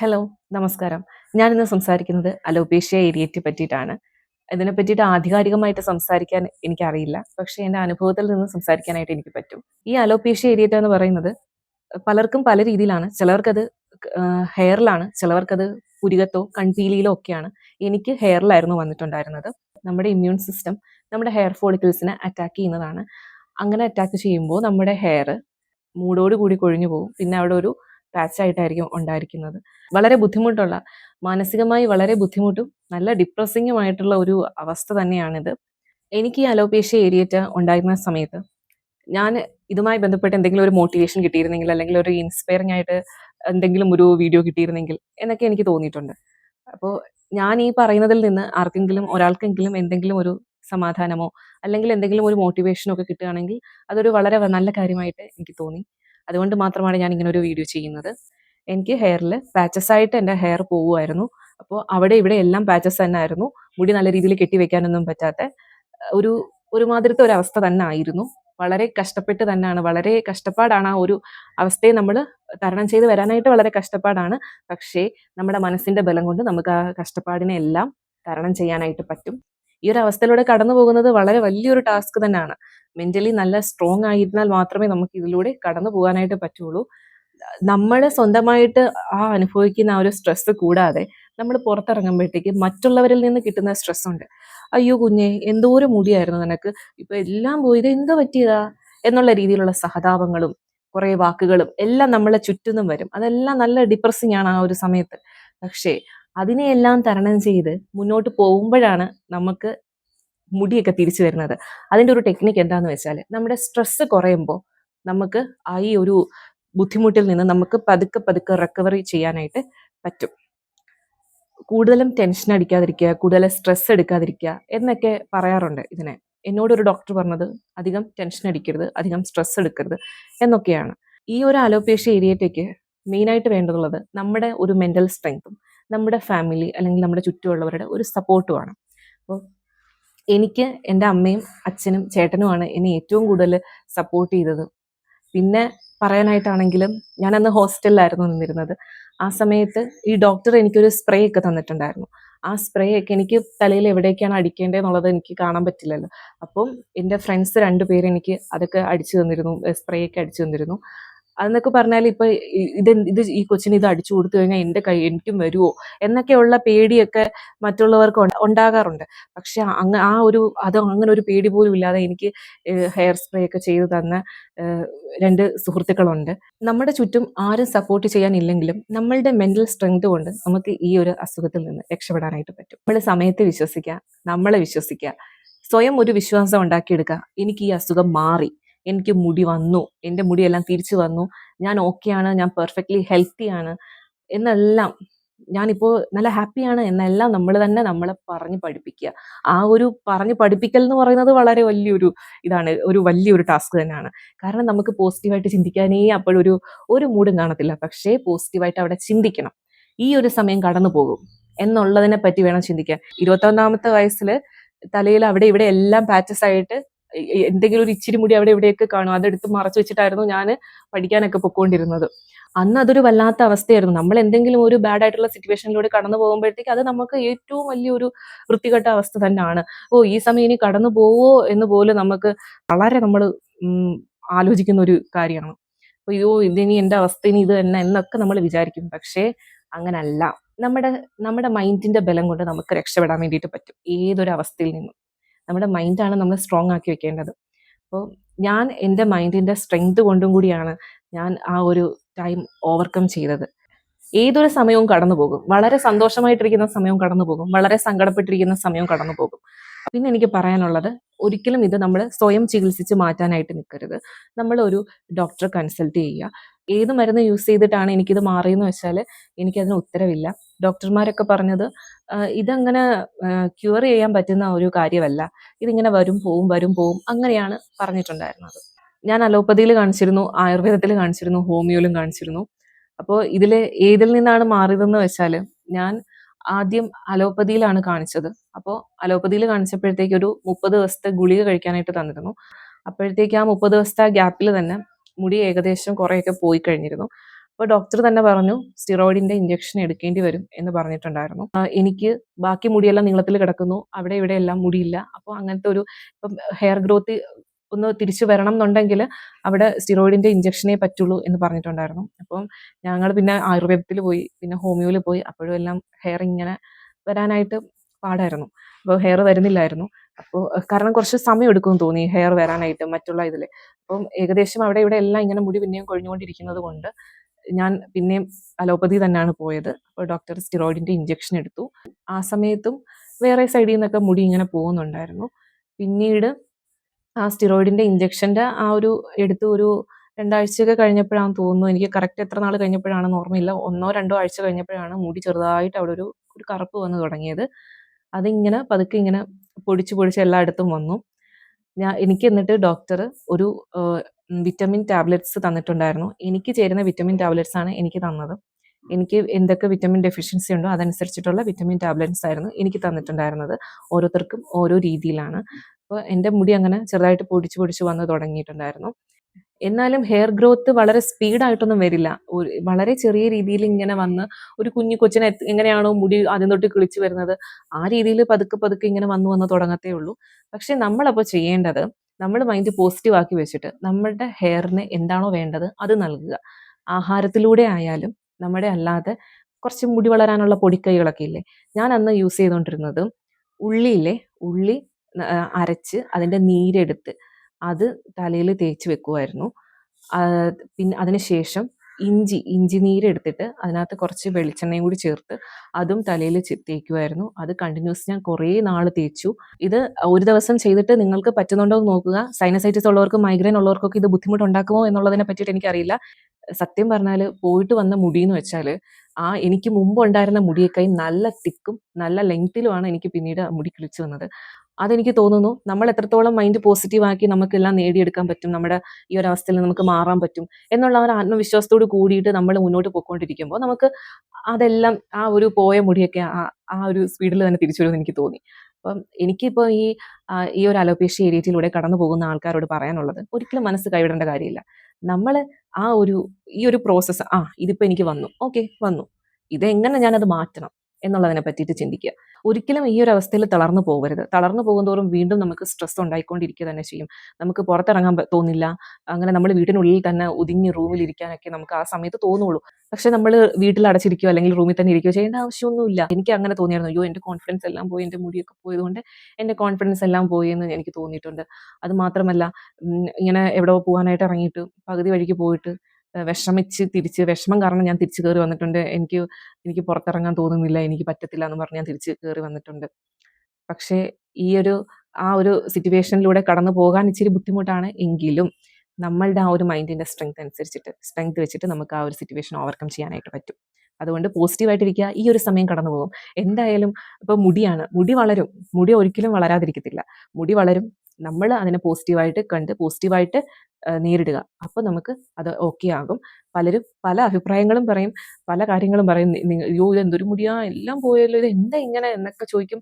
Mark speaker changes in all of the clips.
Speaker 1: Hello നമസ്കാരം. ഞാൻ ഇന്ന് സംസാരിക്കുന്നത് അലോപേഷ്യ ഏരിയറ്റ് പറ്റിയിട്ടാണ്. ഇതിനെ പറ്റിയിട്ട് ആധികാരികമായിട്ട് സംസാരിക്കാൻ എനിക്കറിയില്ല. പക്ഷേ എന്റെ അനുഭവത്തിൽ നിന്ന് സംസാരിക്കാനായിട്ട് എനിക്ക് പറ്റും. ഈ അലോപേഷ്യ ഏരിയറ്റ് എന്ന് പറയുന്നത് പലർക്കും പല രീതിയിലാണ്. ചിലവർക്കത് ഹെയറിലാണ്. ചിലവർക്കത് പുരികത്തോ കൺപീലിയിലോ ഒക്കെയാണ്. എനിക്ക് ഹെയറിലായിരുന്നു വന്നിട്ടുണ്ടായിരുന്നത്. നമ്മുടെ ഇമ്മ്യൂൺ സിസ്റ്റം നമ്മുടെ ഹെയർ ഫോളിക്കിൾസിനെ അറ്റാക്ക് ചെയ്യുന്നതാണ്. അങ്ങനെ അറ്റാക്ക് ചെയ്യുമ്പോൾ നമ്മുടെ ഹെയർ മൂടോട് കൂടി കൊഴിഞ്ഞു പോകും. പിന്നെ അവിടെ ഒരു പാച്ച് ആയിട്ടായിരിക്കും ഉണ്ടായിരിക്കുന്നത്. വളരെ ബുദ്ധിമുട്ടുള്ള മാനസികമായി വളരെ ബുദ്ധിമുട്ടും നല്ല ഡിപ്രസിങ്ങുമായിട്ടുള്ള ഒരു അവസ്ഥ തന്നെയാണിത്. എനിക്ക് ഈ അലോപേഷ്യ ഏരിയറ്റ് ഉണ്ടായിരുന്ന സമയത്ത് ഞാൻ ഇതുമായി ബന്ധപ്പെട്ട് എന്തെങ്കിലും ഒരു മോട്ടിവേഷൻ കിട്ടിയിരുന്നെങ്കിൽ അല്ലെങ്കിൽ ഒരു ഇൻസ്പയറിംഗ് ആയിട്ട് എന്തെങ്കിലും ഒരു വീഡിയോ കിട്ടിയിരുന്നെങ്കിൽ എന്നൊക്കെ എനിക്ക് തോന്നിയിട്ടുണ്ട്. അപ്പോൾ ഞാൻ ഈ പറയുന്നതിൽ നിന്ന് ആർക്കെങ്കിലും ഒരാൾക്കെങ്കിലും എന്തെങ്കിലും ഒരു സമാധാനമോ അല്ലെങ്കിൽ എന്തെങ്കിലും ഒരു മോട്ടിവേഷനോ ഒക്കെ കിട്ടുകയാണെങ്കിൽ അതൊരു വളരെ നല്ല കാര്യമായിട്ട് എനിക്ക് തോന്നി. അതുകൊണ്ട് മാത്രമാണ് ഞാൻ ഇങ്ങനെ ഒരു വീഡിയോ ചെയ്യുന്നത്. എനിക്ക് ഹെയറിൽ പാച്ചസ് ആയിട്ട് എന്റെ ഹെയർ പോവുമായിരുന്നു. അപ്പോൾ അവിടെ ഇവിടെ എല്ലാം പാച്ചസ് തന്നെ ആയിരുന്നു. മുടി നല്ല രീതിയിൽ കെട്ടിവെക്കാനൊന്നും പറ്റാത്ത ഒരു ഒരുമാതിരത്തെ ഒരു അവസ്ഥ തന്നെ ആയിരുന്നു. വളരെ കഷ്ടപ്പെട്ട് തന്നെയാണ് വളരെ കഷ്ടപ്പാടാണ് ആ ഒരു അവസ്ഥയെ നമ്മൾ തരണം ചെയ്ത് വരാനായിട്ട് വളരെ കഷ്ടപ്പാടാണ്. പക്ഷേ നമ്മുടെ മനസ്സിന്റെ ബലം കൊണ്ട് നമുക്ക് ആ കഷ്ടപ്പാടിനെ എല്ലാം തരണം ചെയ്യാനായിട്ട് പറ്റും. ഈ ഒരു അവസ്ഥയിലൂടെ കടന്നു പോകുന്നത് വളരെ വലിയൊരു ടാസ്ക് തന്നെയാണ്. മെന്റലി നല്ല സ്ട്രോങ് ആയിരുന്നാൽ മാത്രമേ നമുക്ക് ഇതിലൂടെ കടന്നു പോകാനായിട്ട് പറ്റുള്ളൂ. നമ്മൾ സ്വന്തമായിട്ട് ആ അനുഭവിക്കുന്ന ആ ഒരു സ്ട്രെസ് കൂടാതെ നമ്മൾ പുറത്തിറങ്ങുമ്പോഴത്തേക്ക് മറ്റുള്ളവരിൽ നിന്ന് കിട്ടുന്ന സ്ട്രെസ് ഉണ്ട്. അയ്യോ കുഞ്ഞെ എന്തോ ഒരു മുടിയായിരുന്നു നിനക്ക്? ഇപ്പൊ എല്ലാം പോയത് എന്തോ പറ്റിയതാ? എന്നുള്ള രീതിയിലുള്ള സഹതാപങ്ങളും കുറേ വാക്കുകളും എല്ലാം നമ്മളെ ചുറ്റുന്നും വരും. അതെല്ലാം നല്ല ഡിപ്രസിങ് ആണ് ആ ഒരു സമയത്ത്. പക്ഷേ അതിനെയെല്ലാം തരണം ചെയ്ത് മുന്നോട്ട് പോകുമ്പോഴാണ് നമുക്ക് മുടിയൊക്കെ തിരിച്ചു വരുന്നത്. അതിന്റെ ഒരു ടെക്നിക്ക് എന്താന്ന് വെച്ചാൽ നമ്മുടെ സ്ട്രെസ് കുറയുമ്പോൾ നമുക്ക് ആ ഈ ഒരു ബുദ്ധിമുട്ടിൽ നിന്ന് നമുക്ക് പതുക്കെ പതുക്കെ റിക്കവറി ചെയ്യാനായിട്ട് പറ്റും. കൂടുതലും ടെൻഷൻ അടിക്കാതിരിക്കുക കൂടുതൽ സ്ട്രെസ് എടുക്കാതിരിക്കുക എന്നൊക്കെ പറയാറുണ്ട് ഇതിനെ. എന്നോടൊരു ഡോക്ടർ പറഞ്ഞത് അധികം ടെൻഷൻ അടിക്കരുത് അധികം സ്ട്രെസ് എടുക്കരുത് എന്നൊക്കെയാണ്. ഈ ഒരു അലോപേഷ്യ ഏരിയത്തേക്ക് മെയിനായിട്ട് വേണ്ടതുള്ളത് നമ്മുടെ ഒരു മെന്റൽ സ്ട്രെങ്ത്തും നമ്മുടെ ഫാമിലി അല്ലെങ്കിൽ നമ്മുടെ ചുറ്റുമുള്ളവരുടെ ഒരു സപ്പോർട്ടുമാണ് അപ്പോൾ എനിക്ക് എന്റെ അമ്മയും അച്ഛനും ചേട്ടനുമാണ് എന്നെ ഏറ്റവും കൂടുതൽ സപ്പോർട്ട് ചെയ്തത്. പിന്നെ പറയാനായിട്ടാണെങ്കിലും ഞാൻ അന്ന് ഹോസ്റ്റലിലായിരുന്നു നിന്നിരുന്നത്. ആ സമയത്ത് ഈ ഡോക്ടർ എനിക്കൊരു സ്പ്രേ ഒക്കെ തന്നിട്ടുണ്ടായിരുന്നു. ആ സ്പ്രേ ഒക്കെ എനിക്ക് തലയിൽ എവിടേക്കാണ് അടിക്കേണ്ടത് എന്നുള്ളത് എനിക്ക് കാണാൻ പറ്റില്ലല്ലോ. അപ്പം എന്റെ ഫ്രണ്ട്സ് രണ്ടുപേരെനിക്ക് അതൊക്കെ അടിച്ചു തന്നിരുന്നു സ്പ്രേ ഒക്കെ അടിച്ചു തന്നിരുന്നു. അതെന്നൊക്കെ പറഞ്ഞാൽ ഇപ്പൊ ഇത് ഇത് ഈ കൊച്ചിന് ഇത് അടിച്ചു കൊടുത്തു കഴിഞ്ഞാൽ എന്റെ കൈ എനിക്കും വരുമോ എന്നൊക്കെയുള്ള പേടിയൊക്കെ മറ്റുള്ളവർക്ക് ഉണ്ടാകാറുണ്ട്. പക്ഷെ അങ്ങ് ആ ഒരു അത് അങ്ങനെ ഒരു പേടി പോലും ഇല്ലാതെ എനിക്ക് ഹെയർ സ്പ്രേ ഒക്കെ ചെയ്തു തന്ന രണ്ട് സുഹൃത്തുക്കളുണ്ട്. നമ്മുടെ ചുറ്റും ആരും സപ്പോർട്ട് ചെയ്യാനില്ലെങ്കിലും നമ്മളുടെ മെന്റൽ സ്ട്രെങ്ത് കൊണ്ട് നമുക്ക് ഈ ഒരു അസുഖത്തിൽ നിന്ന് രക്ഷപ്പെടാനായിട്ട് പറ്റും. നമ്മൾ സമയത്തെ വിശ്വസിക്കുക നമ്മളെ വിശ്വസിക്കുക സ്വയം ഒരു വിശ്വാസം ഉണ്ടാക്കിയെടുക്കുക എനിക്ക് ഈ അസുഖം മാറി. എനിക്ക് മുടി വന്നു എന്റെ മുടിയെല്ലാം തിരിച്ചു വന്നു ഞാൻ ഓക്കെയാണ് ഞാൻ പെർഫെക്റ്റ്ലി ഹെൽത്തിയാണ് എന്നെല്ലാം ഞാനിപ്പോൾ നല്ല ഹാപ്പിയാണ് എന്നെല്ലാം നമ്മൾ തന്നെ നമ്മളെ പറഞ്ഞ് പഠിപ്പിക്കുക. ആ ഒരു പറഞ്ഞ് പഠിപ്പിക്കൽ എന്ന് പറയുന്നത് വളരെ വലിയൊരു ഇതാണ് ഒരു വലിയൊരു ടാസ്ക് തന്നെയാണ്. കാരണം നമുക്ക് പോസിറ്റീവായിട്ട് ചിന്തിക്കാനേ അപ്പോഴൊരു ഒരു മൂടും കാണത്തില്ല. പക്ഷേ പോസിറ്റീവായിട്ട് അവിടെ ചിന്തിക്കണം. ഈ ഒരു സമയം കടന്നു പോകും എന്നുള്ളതിനെ പറ്റി വേണം ചിന്തിക്കാൻ. ഇരുപത്തൊന്നാമത്തെ വയസ്സിൽ തലയിൽ അവിടെ ഇവിടെ എല്ലാം പാച്ചസ് ആയിട്ട് എന്തെങ്കിലും ഒരു ഇച്ചിരി മുടി അവിടെ എവിടെയൊക്കെ കാണും. അതെടുത്ത് മറച്ചു വെച്ചിട്ടായിരുന്നു ഞാൻ പഠിക്കാനൊക്കെ പൊക്കോണ്ടിരുന്നത്. അന്ന് അതൊരു വല്ലാത്ത അവസ്ഥയായിരുന്നു. നമ്മൾ എന്തെങ്കിലും ഒരു ബാഡ് ആയിട്ടുള്ള സിറ്റുവേഷനിലൂടെ കടന്നു പോകുമ്പോഴത്തേക്ക് അത് നമുക്ക് ഏറ്റവും വലിയൊരു വൃത്തികെട്ട അവസ്ഥ തന്നെയാണ്. ഓ ഈ സമയം ഇനി കടന്നു പോവോ എന്ന് പോലും നമുക്ക് വളരെ നമ്മൾ ആലോചിക്കുന്ന ഒരു കാര്യമാണ്. അയ്യോ ഇതിനി എന്റെ അവസ്ഥ ഇനി ഇത് തന്നെ എന്നൊക്കെ നമ്മൾ വിചാരിക്കും. പക്ഷേ അങ്ങനല്ല. നമ്മുടെ നമ്മുടെ മൈൻഡിന്റെ ബലം കൊണ്ട് നമുക്ക് രക്ഷപ്പെടാൻ വേണ്ടിയിട്ട് പറ്റും. ഏതൊരു അവസ്ഥയിൽ നിന്നും. നമ്മുടെ മൈൻഡാണ് നമ്മൾ സ്ട്രോങ് ആക്കി വെക്കേണ്ടത്. അപ്പോൾ ഞാൻ എന്റെ മൈൻഡിന്റെ സ്ട്രെങ്ത് കൊണ്ടും കൂടിയാണ് ഞാൻ ആ ഒരു ടൈം ഓവർകം ചെയ്തത്. ഏതൊരു സമയവും കടന്നു പോകും. വളരെ സന്തോഷമായിട്ടിരിക്കുന്ന സമയവും കടന്നു പോകും. വളരെ സങ്കടപ്പെട്ടിരിക്കുന്ന സമയവും കടന്നു പോകും. പിന്നെ എനിക്ക് പറയാനുള്ളത് ഒരിക്കലും ഇത് നമ്മൾ സ്വയം ചികിത്സിച്ച് മാറ്റാനായിട്ട് നിൽക്കരുത്. നമ്മൾ ഒരു ഡോക്ടറെ കൺസൾട്ട് ചെയ്യുക. ഏത് മരുന്ന് യൂസ് ചെയ്തിട്ടാണ് എനിക്കിത് മാറിയെന്ന് വെച്ചാൽ എനിക്കതിന് ഉത്തരവില്ല. ഡോക്ടർമാരൊക്കെ പറഞ്ഞത് ഇതങ്ങനെ ക്യൂർ ചെയ്യാൻ പറ്റുന്ന ഒരു കാര്യമല്ല. ഇതിങ്ങനെ വരും പോവും വരും പോവും അങ്ങനെയാണ് പറഞ്ഞിട്ടുണ്ടായിരുന്നത്. ഞാൻ അലോപ്പതിയിൽ കാണിച്ചിരുന്നു ആയുർവേദത്തിൽ കാണിച്ചിരുന്നു ഹോമിയോയിലും കാണിച്ചിരുന്നു. അപ്പോൾ ഇതിൽ ഏതിൽ നിന്നാണ് മാറിയതെന്ന് വെച്ചാൽ ഞാൻ ആദ്യം അലോപ്പതിയിലാണ് കാണിച്ചത്. അപ്പോൾ അലോപ്പതിയിൽ കാണിച്ചപ്പോഴത്തേക്ക് ഒരു മുപ്പത് ദിവസത്തെ ഗുളിക കഴിക്കാനായിട്ട് തന്നിരുന്നു. അപ്പോഴത്തേക്ക് ആ മുപ്പത് ദിവസത്തെ ഗ്യാപ്പിൽ തന്നെ മുടി ഏകദേശം കുറേയൊക്കെ പോയി കഴിഞ്ഞിരുന്നു. അപ്പോൾ ഡോക്ടർ തന്നെ പറഞ്ഞു സ്റ്റിറോയിഡിന്റെ ഇഞ്ചക്ഷൻ എടുക്കേണ്ടി വരും എന്ന് പറഞ്ഞിട്ടുണ്ടായിരുന്നു. എനിക്ക് ബാക്കി മുടിയെല്ലാം നീളത്തിൽ കിടക്കുന്നു അവിടെ ഇവിടെ എല്ലാം മുടിയില്ല. അപ്പോൾ അങ്ങനത്തെ ഒരു ഇപ്പം ഹെയർ ഗ്രോത്ത് ഒന്ന് തിരിച്ചു വരണം എന്നുണ്ടെങ്കിൽ അവിടെ സ്റ്റിറോയിഡിന്റെ ഇഞ്ചക്ഷനേ പറ്റുള്ളൂ എന്ന് പറഞ്ഞിട്ടുണ്ടായിരുന്നു. അപ്പം ഞങ്ങൾ പിന്നെ ആയുർവേദത്തിൽ പോയി പിന്നെ ഹോമിയോയിൽ പോയി അപ്പോഴും എല്ലാം ഹെയർ ഇങ്ങനെ വരാനായിട്ട് പാടായിരുന്നു. അപ്പോൾ ഹെയർ വരുന്നില്ലായിരുന്നു. അപ്പോൾ കാരണം കുറച്ച് സമയം എടുക്കും തോന്നി ഹെയർ വരാനായിട്ട് മറ്റുള്ള ഇതിൽ അപ്പം ഏകദേശം അവിടെ ഇവിടെ എല്ലാം ഇങ്ങനെ മുടി പിന്നെയും കൊഴിഞ്ഞുകൊണ്ടിരിക്കുന്നത് കൊണ്ട് ഞാൻ പിന്നെയും അലോപ്പതി തന്നെയാണ് പോയത്. അപ്പോൾ ഡോക്ടർ സ്റ്റിറോയിഡിന്റെ ഇഞ്ചക്ഷൻ എടുത്തു. ആ സമയത്തും വേറെ സൈഡിൽ നിന്നൊക്കെ മുടി ഇങ്ങനെ പോകുന്നുണ്ടായിരുന്നു. പിന്നീട് ആ സ്റ്റിറോയിഡിന്റെ ഇഞ്ചക്ഷന്റെ ആ ഒരു എടുത്ത് ഒരു രണ്ടാഴ്ചയൊക്കെ കഴിഞ്ഞപ്പോഴാണ് തോന്നുന്നു. എനിക്ക് കറക്റ്റ് എത്ര നാൾ കഴിഞ്ഞപ്പോഴാണെന്ന് ഓർമ്മയില്ല. ഒന്നോ രണ്ടോ ആഴ്ച കഴിഞ്ഞപ്പോഴാണ് മുടി ചെറുതായിട്ട് അവിടെ ഒരു ഒരു കറുപ്പ് വന്ന് തുടങ്ങിയത്. അതിങ്ങനെ പതുക്കെ ഇങ്ങനെ പൊടിച്ച് പൊടിച്ച് എല്ലായിടത്തും വന്നു. ഞാൻ എനിക്ക് എന്നിട്ട് ഡോക്ടർ ഒരു വിറ്റമിൻ ടാബ്ലറ്റ്സ് തന്നിട്ടുണ്ടായിരുന്നു. എനിക്ക് ചേരുന്ന വിറ്റമിൻ ടാബ്ലറ്റ്സ് ആണ് എനിക്ക് തന്നത്. എനിക്ക് എന്തൊക്കെ വിറ്റമിൻ ഡെഫിഷ്യൻസി ഉണ്ടോ അതനുസരിച്ചിട്ടുള്ള വിറ്റമിൻ ടാബ്ലറ്റ്സ് ആയിരുന്നു എനിക്ക് തന്നിട്ടുണ്ടായിരുന്നത്. ഓരോരുത്തർക്കും ഓരോ രീതിയിലാണ്. അപ്പോൾ എന്റെ മുടി അങ്ങനെ ചെറുതായിട്ട് പൊടിച്ച് പൊടിച്ച് വന്ന് തുടങ്ങിയിട്ടുണ്ടായിരുന്നു. എന്നാലും ഹെയർ ഗ്രോത്ത് വളരെ സ്പീഡായിട്ടൊന്നും വരില്ല. വളരെ ചെറിയ രീതിയിൽ ഇങ്ങനെ വന്ന് ഒരു കുഞ്ഞു കൊച്ചിനെ എങ്ങനെയാണോ മുടി ആദ്യം തൊട്ട് കിളിച്ച് വരുന്നത് ആ രീതിയിൽ പതുക്കെ പതുക്കെ ഇങ്ങനെ വന്നു വന്ന് തുടങ്ങത്തേ ഉള്ളൂ. പക്ഷെ നമ്മളപ്പോൾ ചെയ്യേണ്ടത് നമ്മൾ മൈൻഡ് പോസിറ്റീവ് ആക്കി വെച്ചിട്ട് നമ്മളുടെ ഹെയറിന് എന്താണോ വേണ്ടത് അത് നൽകുക. ആഹാരത്തിലൂടെ ആയാലും നമ്മുടെ അല്ലാതെ കുറച്ച് മുടി വളരാനുള്ള പൊടിക്കൈകളൊക്കെ ഇല്ലേ? ഞാൻ അന്ന് യൂസ് ചെയ്തുകൊണ്ടിരുന്നത് ഉള്ളിയില്ലേ? ഉള്ളി അരച്ച് അതിന്റെ നീരെടുത്ത് അത് തലയിൽ തേച്ച് വെക്കുമായിരുന്നു പിന്നെ അതിനുശേഷം ഇഞ്ചി ഇഞ്ചി നീരെടുത്തിട്ട് അതിനകത്ത് കുറച്ച് വെളിച്ചെണ്ണയും കൂടി ചേർത്ത് അതും തലയിൽ തേക്കുമായിരുന്നു അത് കണ്ടിന്യൂസ് ഞാൻ കുറേ നാൾ തേച്ചു. ഇത് ഒരു ദിവസം ചെയ്തിട്ട് നിങ്ങൾക്ക് പറ്റുന്നുണ്ടോ എന്ന് നോക്കുക. സൈനസൈറ്റിസ് ഉള്ളവർക്ക് മൈഗ്രെയിൻ ഉള്ളവർക്കൊക്കെ ഇത് ബുദ്ധിമുട്ടുണ്ടാക്കുമോ എന്നുള്ളതിനെ പറ്റിയിട്ട് എനിക്കറിയില്ല. സത്യം പറഞ്ഞാൽ പോയിട്ട് വന്ന മുടി എന്ന് വെച്ചാൽ ആ എനിക്ക് മുമ്പ് ഉണ്ടായിരുന്ന മുടിയേക്കായി നല്ല തിക്കും നല്ല ലെങ്തിലുമാണ് എനിക്ക് പിന്നീട് മുടി കിളിച്ചു വന്നത്. അതെനിക്ക് തോന്നുന്നു നമ്മൾ എത്രത്തോളം മൈൻഡ് പോസിറ്റീവ് ആക്കി നമുക്കെല്ലാം നേടിയെടുക്കാൻ പറ്റും നമ്മുടെ ഈ ഒരു അവസ്ഥയിൽ നമുക്ക് മാറാൻ പറ്റും എന്നുള്ള ഒരു ആത്മവിശ്വാസത്തോട് കൂടിയിട്ട് നമ്മൾ മുന്നോട്ട് പോയിക്കൊണ്ടിരിക്കുമ്പോൾ നമുക്ക് അതെല്ലാം ആ ഒരു പോയ മുടിയൊക്കെ ആ ആ ഒരു സ്പീഡിൽ തന്നെ തിരിച്ചു വരുമെന്ന് എനിക്ക് തോന്നി. അപ്പം എനിക്കിപ്പോൾ ഈ ഈ ഒരു അലോപേഷ്യ ഏരിയയിലൂടെ കടന്നു പോകുന്ന ആൾക്കാരോട് പറയാനുള്ളത് ഒരിക്കലും മനസ്സ് കൈവിടേണ്ട കാര്യമില്ല. നമ്മൾ ആ ഒരു ഈ ഒരു പ്രോസസ്സ് ആ ഇതിപ്പോൾ എനിക്ക് വന്നു. ഓക്കെ വന്നു. ഇതെങ്ങനെ ഞാനത് മാറ്റണം? എന്നുള്ളതിനെ പറ്റിയിട്ട് ചിന്തിക്കുക. ഒരിക്കലും ഈ ഒരു അവസ്ഥയിൽ തളർന്നു പോകരുത്. തളർന്നു പോകുന്നതോറും വീണ്ടും നമുക്ക് സ്ട്രെസ് ഉണ്ടായിക്കൊണ്ടിരിക്കുക തന്നെ ചെയ്യും. നമുക്ക് പുറത്തിറങ്ങാൻ തോന്നില്ല. അങ്ങനെ നമ്മൾ വീട്ടിനുള്ളിൽ തന്നെ ഒതുങ്ങി റൂമിൽ ഇരിക്കാനൊക്കെ നമുക്ക് ആ സമയത്ത് തോന്നുള്ളൂ. പക്ഷെ നമ്മൾ വീട്ടിൽ അടച്ചിരിക്കുകയോ അല്ലെങ്കിൽ റൂമിൽ തന്നെ ഇരിക്കുകയോ ചെയ്യേണ്ട ആവശ്യമൊന്നുമില്ല. എനിക്ക് അങ്ങനെ തോന്നിയായിരുന്നു. അയ്യോ എന്റെ കോൺഫിഡൻസ് എല്ലാം പോയി എന്റെ മുടിയൊക്കെ പോയതുകൊണ്ട് എന്റെ കോൺഫിഡൻസ് എല്ലാം പോയി എന്ന് എനിക്ക് തോന്നിയിട്ടുണ്ട്. അത് മാത്രമല്ല ഇങ്ങനെ എവിടെ പോകാനായിട്ട് ഇറങ്ങിയിട്ട് പകുതി വഴിക്ക് പോയിട്ട് വിഷമിച്ച് തിരിച്ച് വിഷമം കാരണം ഞാൻ തിരിച്ചു കയറി വന്നിട്ടുണ്ട്. എനിക്ക് എനിക്ക് പുറത്തിറങ്ങാൻ തോന്നുന്നില്ല എനിക്ക് പറ്റത്തില്ല എന്ന് പറഞ്ഞ് ഞാൻ തിരിച്ച് കയറി വന്നിട്ടുണ്ട്. പക്ഷേ ഈ ഒരു ആ ഒരു സിറ്റുവേഷനിലൂടെ കടന്നു പോകാൻ ഇച്ചിരി ബുദ്ധിമുട്ടാണ് എങ്കിലും നമ്മളുടെ ആ ഒരു മൈൻഡിന്റെ സ്ട്രെങ്ത് അനുസരിച്ചിട്ട് സ്ട്രെങ്ത് വെച്ചിട്ട് നമുക്ക് ആ ഒരു സിറ്റുവേഷൻ ഓവർകം ചെയ്യാനായിട്ട് പറ്റും. അതുകൊണ്ട് പോസിറ്റീവായിട്ടിരിക്കുക ഈ ഒരു സമയം കടന്നു പോകും. എന്തായാലും ഇപ്പോൾ മുടിയാണ് മുടി വളരും. മുടി ഒരിക്കലും വളരാതിരിക്കത്തില്ല. മുടി വളരും നമ്മൾ അതിനെ പോസിറ്റീവായിട്ട് കണ്ട് പോസിറ്റീവായിട്ട് നേരിടുക. അപ്പോൾ നമുക്ക് അത് ഓക്കെ ആകും. പലരും പല അഭിപ്രായങ്ങളും പറയും പല കാര്യങ്ങളും പറയും. നിങ്ങൾ യോ ഇതെന്തൊരു മുടിയാ? എല്ലാം പോയല്ലോ. ഇത് എന്താ ഇങ്ങനെ എന്നൊക്കെ ചോദിക്കും.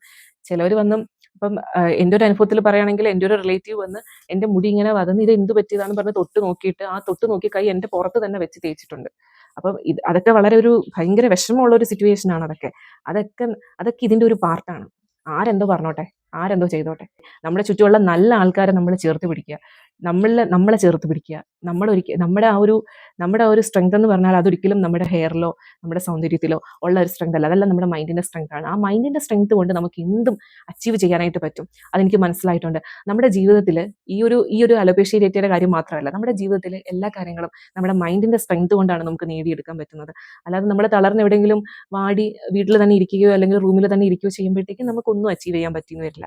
Speaker 1: ചിലവർ വന്നും അപ്പം എന്റെ ഒരു അനുഭവത്തിൽ പറയുകയാണെങ്കിൽ എന്റെ ഒരു റിലേറ്റീവ് വന്ന് എന്റെ മുടി ഇങ്ങനെ വതന്ന് ഇത് എന്ത് പറ്റിയതാന്ന് പറഞ്ഞ് തൊട്ട് നോക്കിയിട്ട് ആ തൊട്ട് നോക്കി കൈ എന്റെ പുറത്ത് തന്നെ വെച്ച് തേച്ചിട്ടുണ്ട്. അപ്പം ഇത് അതൊക്കെ വളരെ ഒരു ഭയങ്കര വിഷമമുള്ള ഒരു സിറ്റുവേഷൻ ആണ് അതൊക്കെ. അതൊക്കെ അതൊക്കെ ഇതിന്റെ ഒരു പാർട്ടാണ് ആരെന്തോ പറഞ്ഞോട്ടെ? ആരെന്തോ ചെയ്തോട്ടെ. നമ്മുടെ ചുറ്റുമുള്ള നല്ല ആൾക്കാരെ നമ്മൾ ചേർത്ത് പിടിക്കുക. നമ്മളെ നമ്മളെ ചേർത്ത് പിടിക്കുക. നമ്മുടെ ഒരിക്കൽ നമ്മുടെ ആ ഒരു നമ്മുടെ ആ ഒരു സ്ട്രെങ്ത് എന്ന് പറഞ്ഞാൽ അതൊരിക്കലും നമ്മുടെ ഹെയറിലോ നമ്മുടെ സൗന്ദര്യത്തിലോ ഉള്ള ഒരു സ്ട്രെങ്ത് അല്ല. അതല്ല നമ്മുടെ മൈൻഡിന്റെ സ്ട്രെങ്ത് ആണ്. ആ മൈൻഡിന്റെ സ്ട്രെങ്ത് കൊണ്ട് നമുക്ക് എന്തും അച്ചീവ് ചെയ്യാനായിട്ട് പറ്റും. അതെനിക്ക് മനസ്സിലായിട്ടുണ്ട്. നമ്മുടെ ജീവിതത്തിൽ ഈ ഒരു ഈ ഒരു അലോപേഷ്യ രേറ്റയുടെ കാര്യം മാത്രമല്ല നമ്മുടെ ജീവിതത്തിൽ എല്ലാ കാര്യങ്ങളും നമ്മുടെ മൈൻഡിന്റെ സ്ട്രെങ്ത് കൊണ്ടാണ് നമുക്ക് നേടിയെടുക്കാൻ പറ്റുന്നത്. അല്ലാതെ നമ്മൾ തളർന്ന് എവിടെയെങ്കിലും വാടി വീട്ടിൽ തന്നെ ഇരിക്കുകയോ അല്ലെങ്കിൽ റൂമിൽ തന്നെ ഇരിക്കുകയോ ചെയ്യുമ്പോഴത്തേക്കും നമുക്കൊന്നും അച്ചീവ് ചെയ്യാൻ പറ്റിയെന്ന് വരില്ല.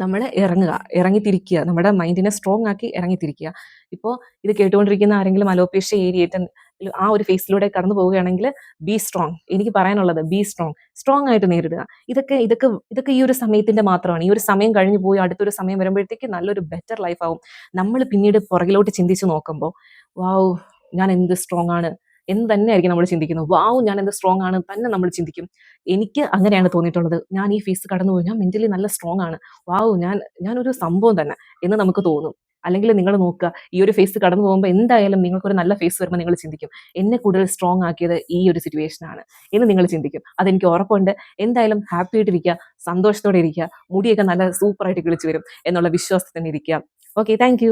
Speaker 1: നമ്മൾ ഇറങ്ങുക ഇറങ്ങിത്തിരിക്കുക നമ്മുടെ മൈൻഡിനെ സ്ട്രോങ് ആക്കി ഇറങ്ങിത്തിരിക്കുക. ഇപ്പോൾ ഇത് കേട്ടുകൊണ്ടിരിക്കുന്ന ആരെങ്കിലും അലോപേഷ്യ ഏരിയേറ്റൻ ആ ഒരു ഫേസിലൂടെ കടന്നു പോവുകയാണെങ്കിൽ ബി സ്ട്രോങ് എനിക്ക് പറയാനുള്ളത് ബി സ്ട്രോങ് സ്ട്രോങ് ആയിട്ട് നേരിടുക. ഇതൊക്കെ ഇതൊക്കെ ഇതൊക്കെ ഈ ഒരു സമയത്തിന്റെ മാത്രമാണ്. ഈ ഒരു സമയം കഴിഞ്ഞു പോയി അടുത്തൊരു സമയം വരുമ്പോഴത്തേക്ക് നല്ലൊരു ബെറ്റർ ലൈഫ് ആവും. നമ്മൾ പിന്നീട് പുറകിലോട്ട് ചിന്തിച്ച് നോക്കുമ്പോൾ വാവ് ഞാൻ എന്ത് സ്ട്രോങ് ആണ്. എന്ന് തന്നെയായിരിക്കും നമ്മൾ ചിന്തിക്കുന്നത്. വാവ് ഞാൻ എന്ത് സ്ട്രോങ് ആണ് തന്നെ നമ്മൾ ചിന്തിക്കും. എനിക്ക് അങ്ങനെയാണ് തോന്നിയിട്ടുള്ളത്. ഞാൻ ഈ ഫേസ് കടന്നു പോയി ഞാൻ മെന്റലി നല്ല സ്ട്രോങ് ആണ്. വാവ് ഞാൻ ഞാനൊരു സംഭവം തന്നെ എന്ന് നമുക്ക് തോന്നും. അല്ലെങ്കിൽ നിങ്ങൾ നോക്കുക ഈ ഒരു ഫേസ് കടന്നു പോകുമ്പോൾ എന്തായാലും നിങ്ങൾക്കൊരു നല്ല ഫേസ് വരുമ്പോൾ നിങ്ങൾ ചിന്തിക്കും എന്നെ കൂടുതൽ സ്ട്രോങ് ആക്കിയത് ഈ ഒരു സിറ്റുവേഷൻ ആണ് എന്ന് നിങ്ങൾ ചിന്തിക്കും. അതെനിക്ക് ഉറപ്പുണ്ട്. എന്തായാലും ഹാപ്പി ആയിട്ട് ഇരിക്കുക സന്തോഷത്തോടെ ഇരിക്കുക മുടിയൊക്കെ നല്ല സൂപ്പറായിട്ട് കിളിച്ചു വരും എന്നുള്ള വിശ്വാസത്തിൽ തന്നെ ഇരിക്കുക. Okay thank